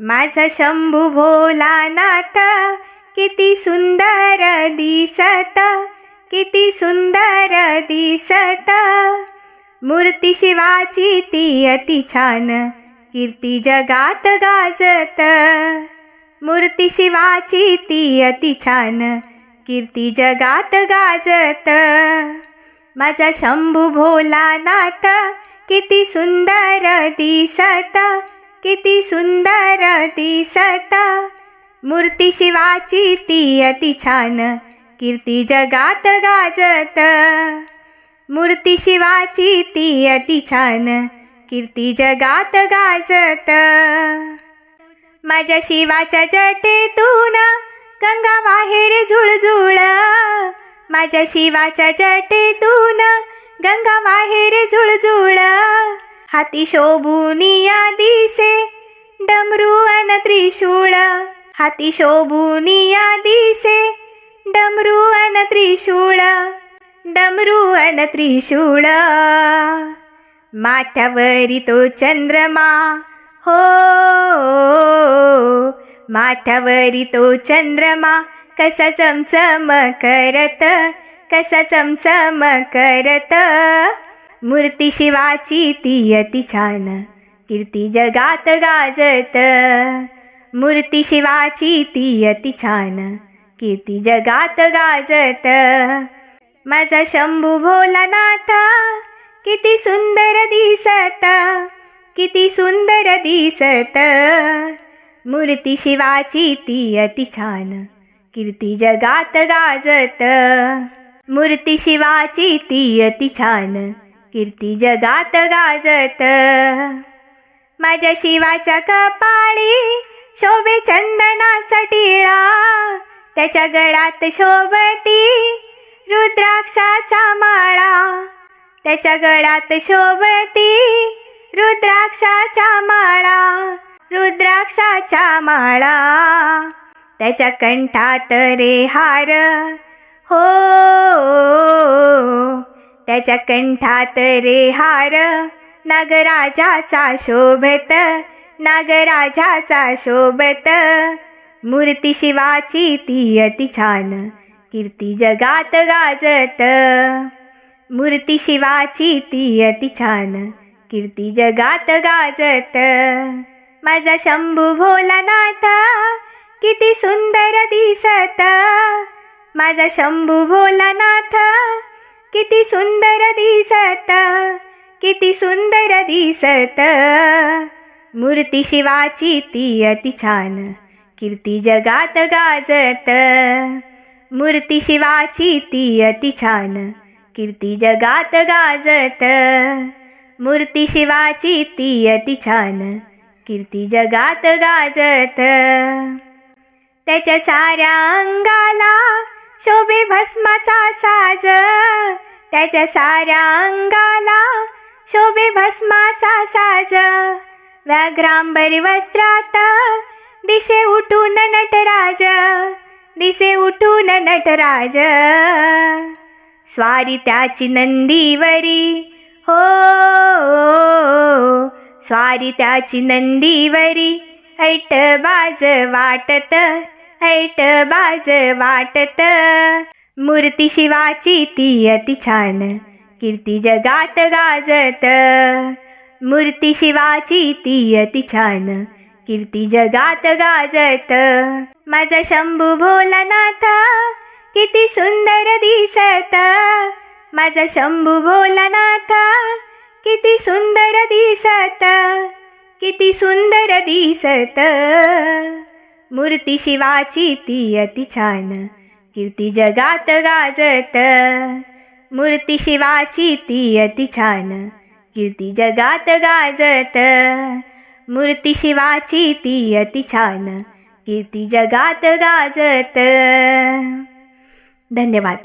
माझा शंभू भोलानाथ किती सुंदर दिसत किती सुंदर दिसत. मूर्ती शिवाची ती अति छान कीर्ती जगात गाजत. मूर्ती शिवाची ती अति छान कीर्ती जगात गाजत. माझा शंभू भोलानाथ किती सुंदर दिसत किती सुंदर दिसत. मूर्ती शिवाची ती अति छान. कीर्ती जगात गाजत. मूर्ती शिवाची ती अति छान. कीर्ती जगात गाजत. माझ्या शिवाच्या जटेतून गंगा बाहेर झुळझुळ. माझ्या शिवाच्या जटेतून गंगा बाहेर झुळझुळ. हाती शोभुनिया दिसे त्रिशूळ हाती शोभुनिया दिसे. डमरू अन त्रिशूळ डमरू अन त्रिशूळ. माथ्यावरी तो चंद्रमा हो. माथ्यावरी तो चंद्रमा कसा चमचम करत कसा चमचम करत. मूर्ती शिवाची ती अति छान कीर्ती जगात गाजत. मूर्ती शिवाची ती अति छान. कीर्ती जगात गाजत. माझा शंभू भोलानाथ किती सुंदर दिसत. किती सुंदर दिसत. मूर्ती शिवाची ती अति छान. कीर्ती जगात गाजत. मूर्ती शिवाची ती अति छान. कीर्ती जगात गाजत. माझ्या शिवाच्या कपाळी शोभे चंदनाचा टिळा. त्याच्या गळात शोभती रुद्राक्षाचा माळा. त्याच्या गळात शोभती रुद्राक्षाचा माळा. रुद्राक्षाचा माळा. त्याच्या कंठात रे हार. हो. त्याच्या कंठात रे हार. नागराजाचा शोभत नागराजाचा शोभत. मूर्ती शिवाची ती अति छान. कीर्ती जगात गाजत. मूर्ती शिवाची ती अति छान. कीर्ती जगात गाजत. माझा शंभू भोलानाथ किती सुंदर दिसत. माझा शंभू भोलानाथ किती सुंदर दिसत. किती सुंदर दिसत. मूर्ती शिवाची ती अति छान. कीर्ती जगात गाजत. मूर्ती शिवाची ती अति छान. कीर्ती जगात गाजत. मूर्ती शिवाची ती अति छान. कीर्ती जगात गाजत. त्याच्या साऱ्या अंगाला शोभे भस्माचा साज. त्याच्या साऱ्या अंगाला शोभे भस्माचा साज. व्याघ्रांबरी वस्त्रात. दिसे उठून नटराज दिसे उठून नटराज स्वारी त्याची नंदीवरी. हो स्वारी त्याची नंदीवरी. ऐट बाज वाटत ऐट बाज वाटत. मूर्ती शिवाची ती अति छान. कीर्ती जगात गाजत. मूर्ती शिवाची ती अति छान. कीर्ती जगात गाजत. माझा शंभू भोलानाथ किती सुंदर दिसत. माझा शंभू भोलानाथ किती सुंदर दिसत. किती सुंदर दिसत. मूर्ती शिवाची ती अति छान. कीर्ती जगात गाजत. मूर्ती शिवाची ती अति छान. कीर्ती जगात गाजत. मूर्ती शिवाची ती अति छान. कीर्ती जगात गाजत. धन्यवाद.